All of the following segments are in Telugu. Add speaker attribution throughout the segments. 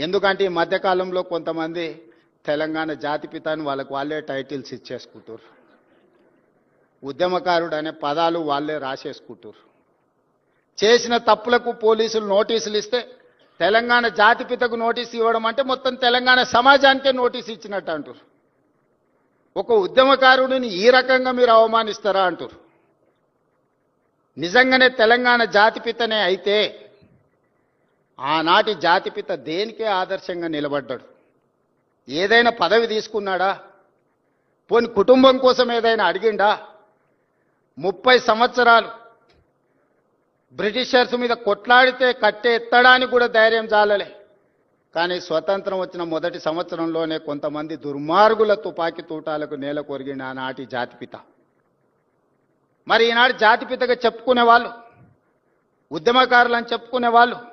Speaker 1: ఎందుకంటే ఈ మధ్యకాలంలో కొంతమంది తెలంగాణ జాతిపిత అని వాళ్ళకు వాళ్ళే టైటిల్స్ ఇచ్చేసుకుంటారు ఉద్యమకారుడు అనే పదాలు వాళ్ళే రాసేసుకుంటారు చేసిన తప్పులకు పోలీసులు నోటీసులు ఇస్తే తెలంగాణ జాతిపితకు నోటీస్ ఇవ్వడం అంటే మొత్తం తెలంగాణ సమాజానికే నోటీస్ ఇచ్చినట్టు అంటారు ఒక ఉద్యమకారుడిని ఈ రకంగా మీరు అవమానిస్తారా అంటారు నిజంగానే తెలంగాణ జాతిపితనే అయితే ఆనాటి జాతిపిత దేనికే ఆదర్శంగా నిలబడ్డాడు? ఏదైనా పదవి తీసుకున్నాడా? పోని కుటుంబం కోసం ఏదైనా అడిగిండా? ముప్పై సంవత్సరాలు బ్రిటిషర్స్ మీద కొట్లాడితే కట్టే ఎత్తడానికి కూడా ధైర్యం చాలలే. కానీ స్వతంత్రం వచ్చిన మొదటి సంవత్సరంలోనే కొంతమంది దుర్మార్గుల తుపాకీ తూటాలకు నేల కొరిగిన ఆనాటి జాతిపిత. మరి ఈనాడు జాతిపితగా చెప్పుకునే వాళ్ళు ఉద్యమకారులు అని చెప్పుకునే వాళ్ళు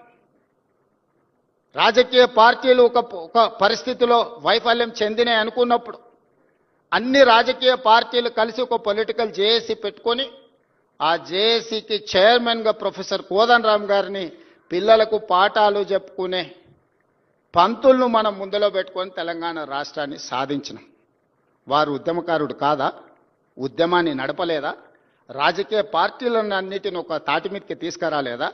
Speaker 1: రాజకీయ పార్టీలు ఒక ఒక పరిస్థితిలో వైఫల్యం చెందినాయి అనుకున్నప్పుడు అన్ని రాజకీయ పార్టీలు కలిసి ఒక పొలిటికల్ జేఏసీ పెట్టుకొని ఆ జేఏసీకి చైర్మన్గా ప్రొఫెసర్ కోదండరామ్ గారిని పిల్లలకు పాఠాలు చెప్పుకునే పంతులను మనం ముందులో పెట్టుకొని తెలంగాణ రాష్ట్రాన్ని సాధించినాం. వారు ఉద్యమకారుడు కాదా? ఉద్యమాన్ని నడపలేదా? రాజకీయ పార్టీలను అన్నిటిని ఒక తాటి మీదకి తీసుకురాలేదా?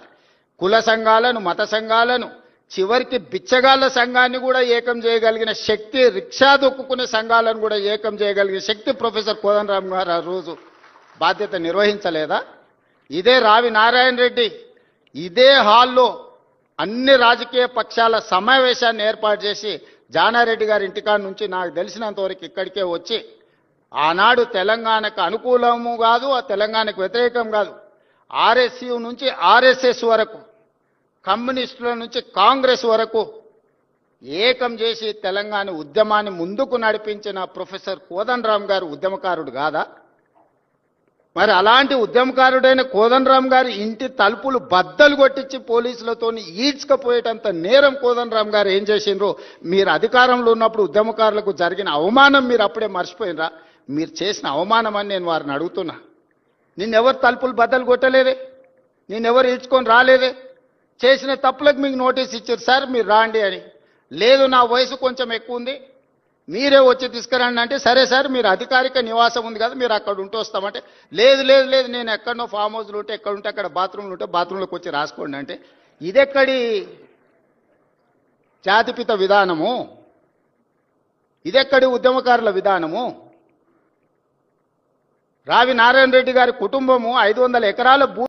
Speaker 1: కుల సంఘాలను మత సంఘాలను చివరికి బిచ్చగాళ్ళ సంఘాన్ని కూడా ఏకం చేయగలిగిన శక్తి రిక్షా దొక్కుకునే సంఘాలను కూడా ఏకం చేయగలిగిన శక్తి ప్రొఫెసర్ కోదండరామ్ గారు ఆ రోజు బాధ్యత నిర్వహించలేదా? ఇదే రావి నారాయణ రెడ్డి ఇదే హాల్లో అన్ని రాజకీయ పక్షాల సమావేశాన్ని ఏర్పాటు చేసి జానారెడ్డి గారి ఇంటికాడ నుంచి నాకు తెలిసినంతవరకు ఇక్కడికే వచ్చి ఆనాడు తెలంగాణకు అనుకూలము కాదు ఆ తెలంగాణకు వ్యతిరేకం కాదు. ఆర్ఎస్యు నుంచి ఆర్ఎస్ఎస్ వరకు కమ్యూనిస్టుల నుంచి కాంగ్రెస్ వరకు ఏకం చేసి తెలంగాణ ఉద్యమాన్ని ముందుకు నడిపించిన ప్రొఫెసర్ కోదండరామ్ గారు ఉద్యమకారుడు కాదా? మరి అలాంటి ఉద్యమకారుడైన కోదండరామ్ గారు ఇంటి తలుపులు బద్దలు కొట్టించి పోలీసులతో ఈడ్చుకపోయేటంత నేరం కోదండరామ్ గారు ఏం చేసిండ్రు? మీరు అధికారంలో ఉన్నప్పుడు ఉద్యమకారులకు జరిగిన అవమానం మీరు అప్పుడే మర్చిపోయినరా? మీరు చేసిన అవమానం అని నేను వారిని అడుగుతున్నా. నిన్నెవరు తలుపులు బద్దలు కొట్టలేదే? నిన్నెవరు ఈడ్చుకొని రాలేదే? చేసిన తప్పులకు మీకు నోటీస్ ఇచ్చారు. సార్ మీరు రాండి అని. లేదు నా వయసు కొంచెం ఎక్కువ ఉంది. మీరే వచ్చి తీసుకురండి అంటే సరే సార్ మీరు అధికారిక నివాసం ఉంది కదా మీరు అక్కడ ఉంటూ వస్తామంటే లేదు లేదు లేదు నేను ఎక్కడనో ఫామ్ హౌస్లు ఉంటే ఎక్కడ ఉంటే అక్కడ బాత్రూమ్లు ఉంటే బాత్రూంలోకి వచ్చి రాసుకోండి అంటే ఇదెక్కడి జాతిపిత విధానము? ఇదెక్కడి ఉద్యమకారుల విధానము? రావి నారాయణ రెడ్డి గారి కుటుంబము ఐదు వందల ఎకరాల భూ